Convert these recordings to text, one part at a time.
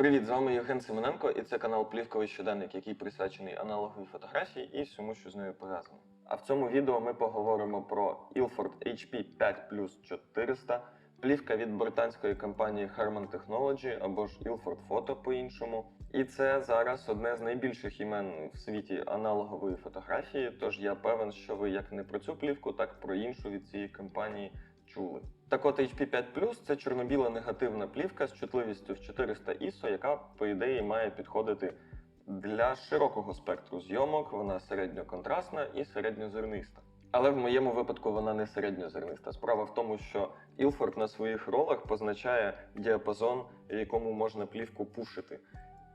Привіт, з вами Євген Семененко, і це канал Плівковий щоденник, який присвячений аналоговій фотографії і всьому, що з нею пов'язано. А в цьому відео ми поговоримо про Ilford HP 5 Plus 400, плівка від британської компанії Harman Technology або ж Ilford Photo по-іншому. І це зараз одне з найбільших імен в світі аналогової фотографії. Тож я певен, що ви як не про цю плівку, так про іншу від цієї компанії чули. Так от HP 5 Plus це чорно-біла негативна плівка з чутливістю в 400 ISO, яка, по ідеї, має підходити для широкого спектру зйомок. Вона середньоконтрастна і середньозерниста. Але в моєму випадку вона не середньозерниста. Справа в тому, що Ilford на своїх ролах позначає діапазон, в якому можна плівку пушити.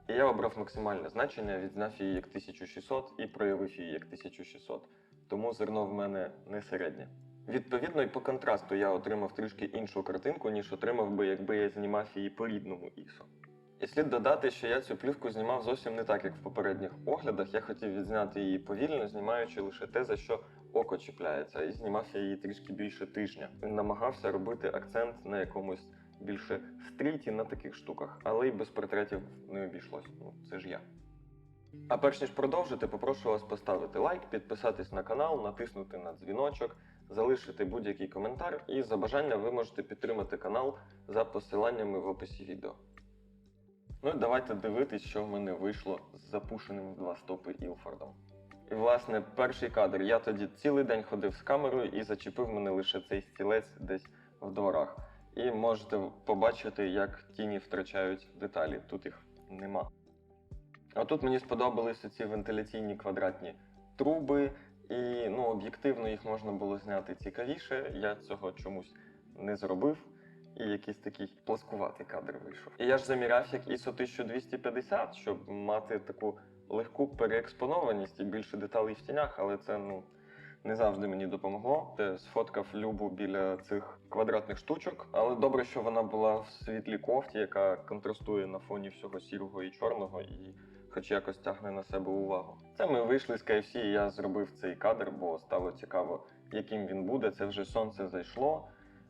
І я обрав максимальне значення, відзняв її як 1600 і проявив її як 1600. Тому зерно в мене не середнє. Відповідно, і по контрасту я отримав трішки іншу картинку, ніж отримав би, якби я знімав її по рідному ISO. І слід додати, що я цю плівку знімав зовсім не так, як в попередніх оглядах. Я хотів відзняти її повільно, знімаючи лише те, за що око чіпляється, і знімав я її трішки більше тижня. Намагався робити акцент на якомусь більше стріті на таких штуках, але й без портретів не обійшлось. Ну, це ж я. А перш ніж продовжити, попрошу вас поставити лайк, підписатись на канал, натиснути на дзвіночок, залишити будь-який коментар, і за бажання ви можете підтримати канал за посиланнями в описі відео. Ну і давайте дивитись, що в мене вийшло з запушеним в два стопи Ілфордом. І власне перший кадр. Я тоді цілий день ходив з камерою і зачепив мене лише цей стілець десь в дворах. І можете побачити, як тіні втрачають деталі. Тут їх нема. А тут мені сподобалися ці вентиляційні квадратні труби, і ну, об'єктивно їх можна було зняти цікавіше. Я цього чомусь не зробив. І якийсь такий пласкуватий кадр вийшов. І я ж заміряв як ISO 1250, щоб мати таку легку переекспонованість і більше деталей в тінях, але це ну не завжди мені допомогло. Я сфоткав Любу біля цих квадратних штучок, але добре, що вона була в світлій кофті, яка контрастує на фоні всього сірого і чорного, і хоч якось тягне на себе увагу. Це ми вийшли з KFC, і я зробив цей кадр, бо стало цікаво, яким він буде. Це вже сонце зайшло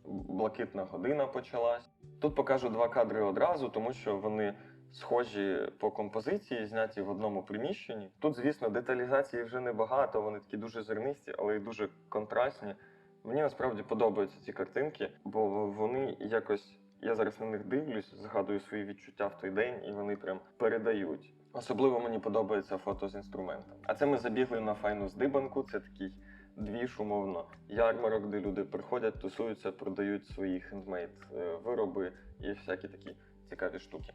блакитна година почалась. Тут покажу два кадри одразу, тому що вони схожі по композиції, зняті в одному приміщенні. Тут, звісно, деталізації вже небагато, вони такі дуже зернисті, але й дуже контрастні. Мені насправді подобаються ці картинки, бо вони якось. Я зараз на них дивлюсь, згадую свої відчуття в той день, і вони прям передають. Особливо мені подобається фото з інструментом. А це ми забігли на файну здибанку. Це такий двіж, умовно, ярмарок, де люди приходять, тусуються, продають свої хендмейд е, вироби і всякі такі цікаві штуки.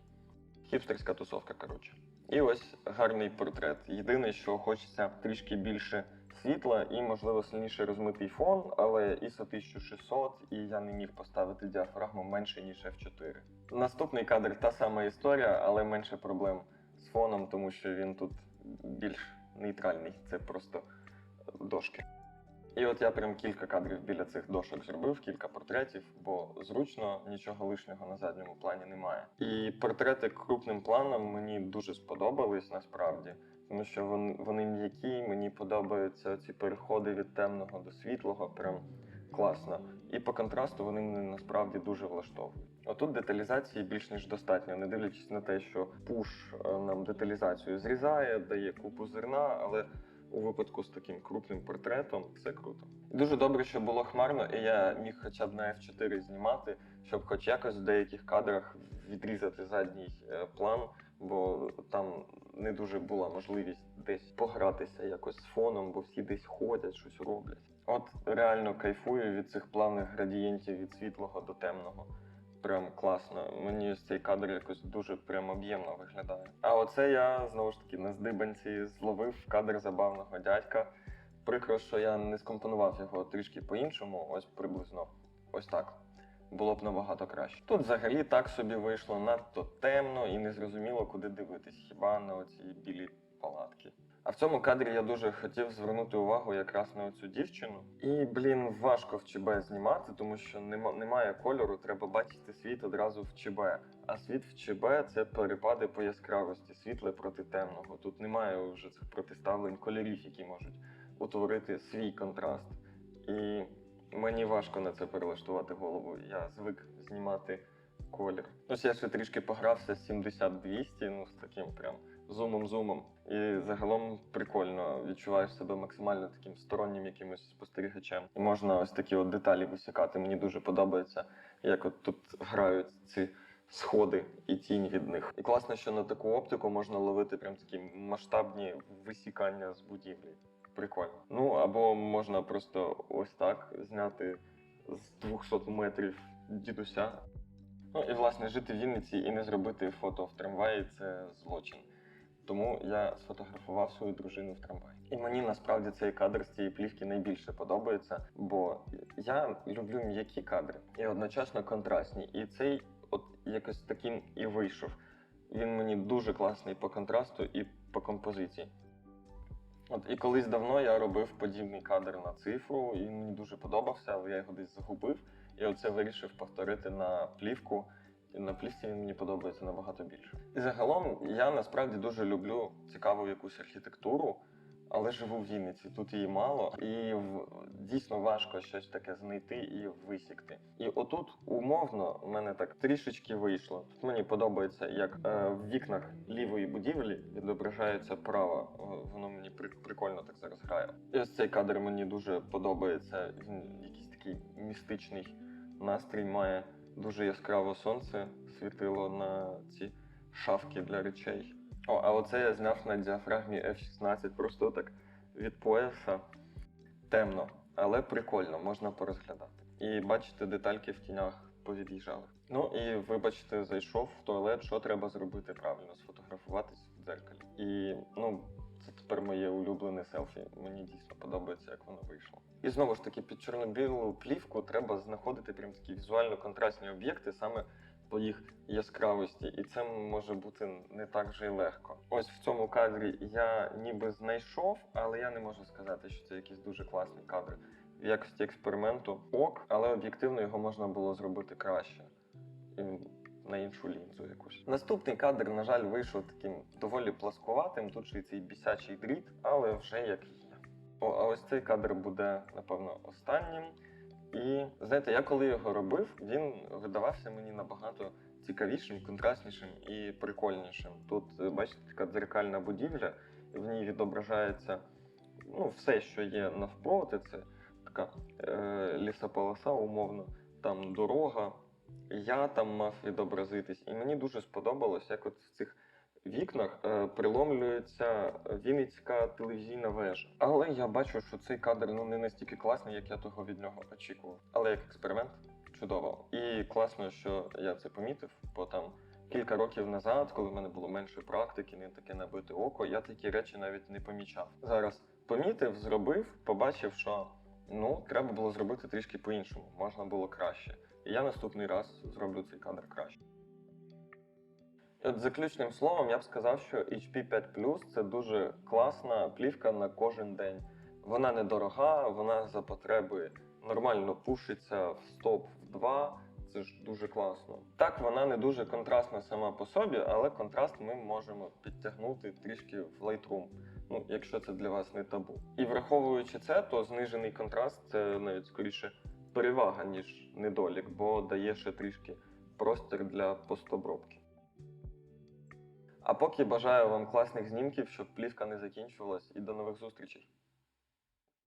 Хіпстерська тусовка, коротше. І ось гарний портрет. Єдине, що хочеться трішки більше світла і, можливо, сильніше розмитий фон, але ISO 1600 і я не міг поставити діафрагму менше, ніж F4. Наступний кадр та сама історія, але менше проблем з фоном, тому що він тут більш нейтральний. Це просто дошки. І от я прям кілька кадрів біля цих дошок зробив, кілька портретів, бо зручно нічого лишнього на задньому плані немає. І портрети крупним планом мені дуже сподобались насправді, тому що вони, вони м'які, подобаються ці переходи від темного до світлого, прям класно. І по контрасту вони мене насправді дуже влаштовують. Отут деталізації більш ніж достатньо, не дивлячись на те, що пуш е, нам деталізацію зрізає, дає купу зерна, але у випадку з таким крупним портретом це круто. Дуже добре, що було хмарно, і я міг хоча б на F4 знімати, щоб хоч якось в деяких кадрах відрізати задній е, план, бо там не дуже була можливість десь погратися якось з фоном, бо всі десь ходять, щось роблять. От реально кайфую від цих плавних градієнтів від світлого до темного. Прям класно. Мені цей кадр якось дуже прям об'ємно виглядає. А оце я знову ж таки на здибанці зловив кадр забавного дядька. Прикро, що я не скомпонував його трішки по-іншому, ось приблизно ось так. Було б набагато краще. Тут взагалі так собі вийшло надто темно і незрозуміло, куди дивитись, хіба на оці білі палатки. А в цьому кадрі я дуже хотів звернути увагу якраз на оцю дівчину. І, блін, важко в ЧБ знімати, тому що нема, немає кольору, треба бачити світ одразу в ЧБ. А світ в ЧБ це перепади по яскравості, світле проти темного. Тут немає вже цих протиставлень кольорів, які можуть утворити свій контраст. І мені важко на це перелаштувати голову. Я звик знімати колір. Ось я ще трішки погрався з 70-200, ну з таким прям зумом-зумом. І загалом прикольно відчуваєш себе максимально таким стороннім якимось спостерігачем. І можна ось такі от деталі висікати. Мені дуже подобається, як от тут грають ці сходи і тінь від них. І класно, що на таку оптику можна ловити прям такі масштабні висікання з будівлі. Прикольно. Ну або можна просто ось так зняти з 200 метрів дідуся. Ну і власне жити в Вінниці і не зробити фото в трамваї це злочин. Тому я сфотографував свою дружину в трамваї. І мені насправді цей кадр з цієї плівки найбільше подобається, бо я люблю м'які кадри і одночасно контрастні. І цей от якось таким і вийшов. Він мені дуже класний по контрасту і по композиції. От і колись давно я робив подібний кадр на цифру, і мені дуже подобався, але я його десь загубив. І оце вирішив повторити на плівку. І на плівці він мені подобається набагато більше. І загалом я насправді дуже люблю цікаву якусь архітектуру, але живу в Вінниці. Тут її мало, і в... дійсно важко щось таке знайти і висікти. І отут умовно в мене так трішечки вийшло. Тут мені подобається, як е, в вікнах лівої будівлі відображається права. Прикольно так зараз грає. І ось цей кадр мені дуже подобається. Він якийсь такий містичний настрій має. Дуже яскраво сонце світило на ці шафки для речей. О, а оце я зняв на діафрагмі F16, просто так від пояса. Темно, але прикольно, можна порозглядати. І бачите, детальки в тінях повід'їжджали. Ну і вибачте, зайшов в туалет, що треба зробити правильно, сфотографуватись в дзеркалі. І ну, тепер моє улюблене селфі. Мені дійсно подобається, як воно вийшло. І знову ж таки, під чорно-білу плівку треба знаходити прям такі візуально контрастні об'єкти саме по їх яскравості, і це може бути не так вже й легко. Ось в цьому кадрі я ніби знайшов, але я не можу сказати, що це якийсь дуже класний кадр. В якості експерименту ок, але об'єктивно його можна було зробити краще. На іншу лінзу якусь. Наступний кадр, на жаль, вийшов таким доволі пласкуватим. Тут ще й цей бісячий дріт, але вже як є. О, а ось цей кадр буде, напевно, останнім. І знаєте, я коли його робив, він видавався мені набагато цікавішим, контрастнішим і прикольнішим. Тут, е, бачите, така дзеркальна будівля, в ній відображається ну, все, що є навпроти. Це така е, лісополоса, умовно, там дорога. Я там мав відобразитись, і мені дуже сподобалось, як от в цих вікнах е, приломлюється Вінницька телевізійна вежа. Але я бачу, що цей кадр ну не настільки класний, як я того від нього очікував. Але як експеримент чудово. І класно, що я це помітив, бо там кілька років назад, коли в мене було менше практики, не таке набите око, я такі речі навіть не помічав. Зараз помітив, зробив, побачив, що ну треба було зробити трішки по-іншому, можна було краще. І я наступний раз зроблю цей кадр краще. І От заключним словом я б сказав, що HP 5 це дуже класна плівка на кожен день. Вона недорога, вона за потреби нормально пушиться в стоп в 2. Це ж дуже класно. Так, вона не дуже контрастна сама по собі, але контраст ми можемо підтягнути трішки в Lightroom, ну якщо це для вас не табу. І враховуючи це, то знижений контраст це навіть скоріше перевага, ніж недолік, бо дає ще трішки простір для постобробки. А поки бажаю вам класних знімків, щоб плівка не закінчувалась, і до нових зустрічей.